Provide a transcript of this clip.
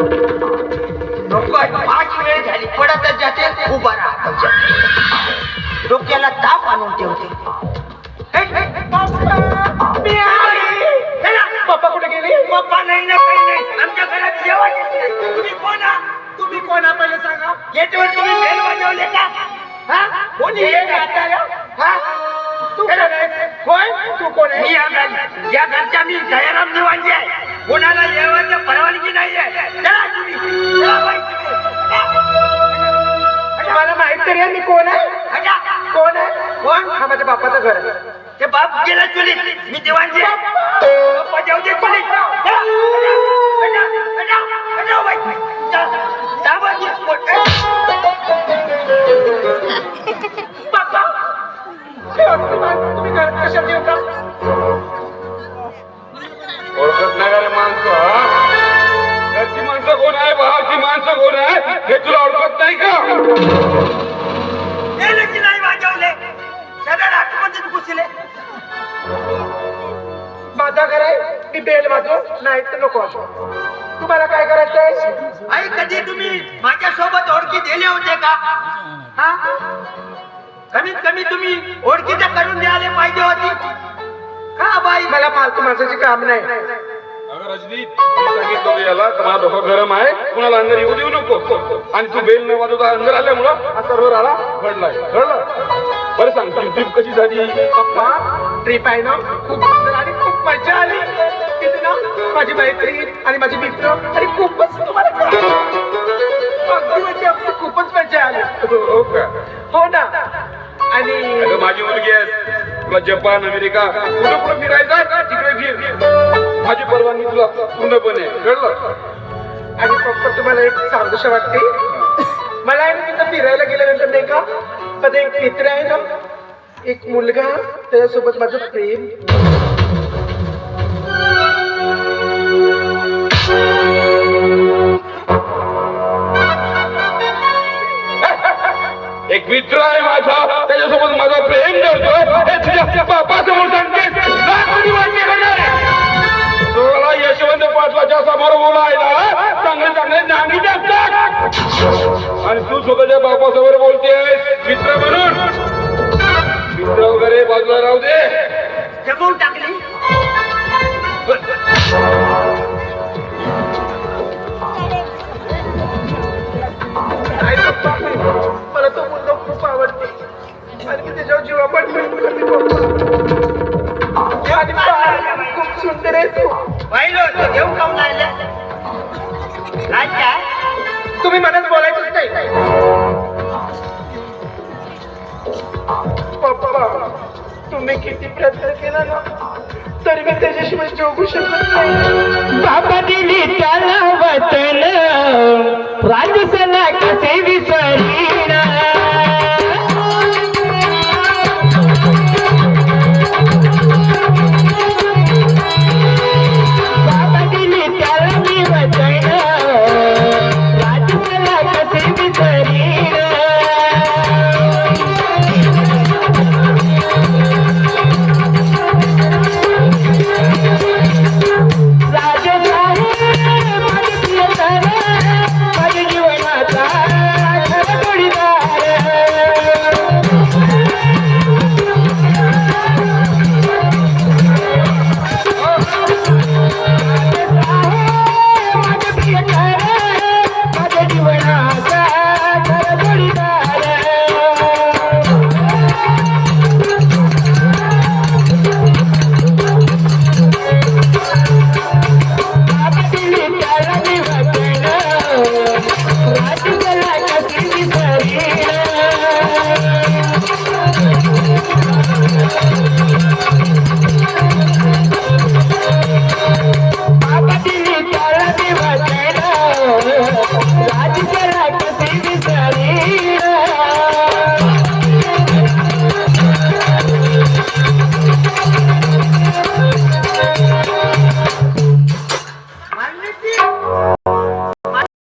नको पाच वेळ झाली पडतच जाते उभा राहत डोक्याला ताप आणून ठेवते. पप्पा, कुठे गेली? नाही ना काही नाही. आमच्या घरात जेवायचीच नाही. तुम्ही कोण? तुम्ही कोणा पहिले सांगा? गेटवर तुम्ही बेल वाजवले का? हा? कोणी हे? हा तू कोण तू कोण मी या घरच्या मी दयाराम कोण हा माझ्या बापाचं घर आहे ते बाप गेला चुलीत मी दिवाणजी आहे. बाप्पा जाऊ दे चुलीत बाई. पोट. बाप्पा हे माणसं तुम्ही घरात कशाला ओळखत नाही का रे माणसं हा? घरची माणसं कोण आहे भावाची माणसं कोण आहे हे तुला ओळखत नाही का माझा घर आहे मी बेल वाजव नाही तर नको वाजव. तुम्हाला काय करायचं आहे आई कधी तुम्ही माझ्या सोबत ओळखी दिले होते का? हा? कमीत कमी तुम्ही ओळखी तर करून द्यायला पाहिजे होती. का बाई? मला फालतू माणसाची काम नाही. अगं रजनी मी सांगितलं होतं याला का माझा डोकं गरम आहे कुणाला अंदर येऊ देऊ नको. आणि तू बेल न वाजवता अंदर आल्यामुळं हा सर्व घडलाय. कळलं? बरं सांग तुझी ट्रिप कशी झाली? पप्पा ट्रिप आहे ना खूप सुंदर मजा आली तिथे ना माझी मैत्रीण आणि माझे मित्र आणि खूपच तुम्हाला. अगदी म्हणजे खूपच मजा आली. हो का? हो ना. आणि अगं माझी मुलगी आहे. तुला जपान अमेरिका कुठं कुठं फिरायचं आहे? का तिकडे फिर. माझी परवानगी तुला पूर्णपणे. कळलं? आणि पप्पा तुम्हाला एक सांगूशा वाटते? मला आहे ना तिथं फिरायला गेल्यानंतर नाही का माझा एक मित्र आहे ना एक मुलगा त्याच्यासोबत माझं प्रेम. एक मित्र आहे माझा त्याच्यासोबत माझा प्रेम करतोय हे तुझ्या बापासमोर सांगतेस तुला यशवंत पाटलाच्या समोर बोलायला चांगले चांगले नाणी टाकतात आणि तू स्वतःच्या बापासमोर बोलते मित्र म्हणून. मित्र वगैरे बाजूला राहू दे. टाकली. मी त्याच्यावर जीवापण प्रेम करते पप्पा आणि बाळ खूप सुंदर आहे तो. पाहिलं होतं घेऊन काऊन राहिले काय काय तुम्ही मनात बोलायचंच नाही. पप्पा तुम्ही किती प्रयत्न केला ना तरी मी त्याच्याशिवाय जगू शकत नाही. बाबा दिली त्याला वतन. राजसला कसे विसरीना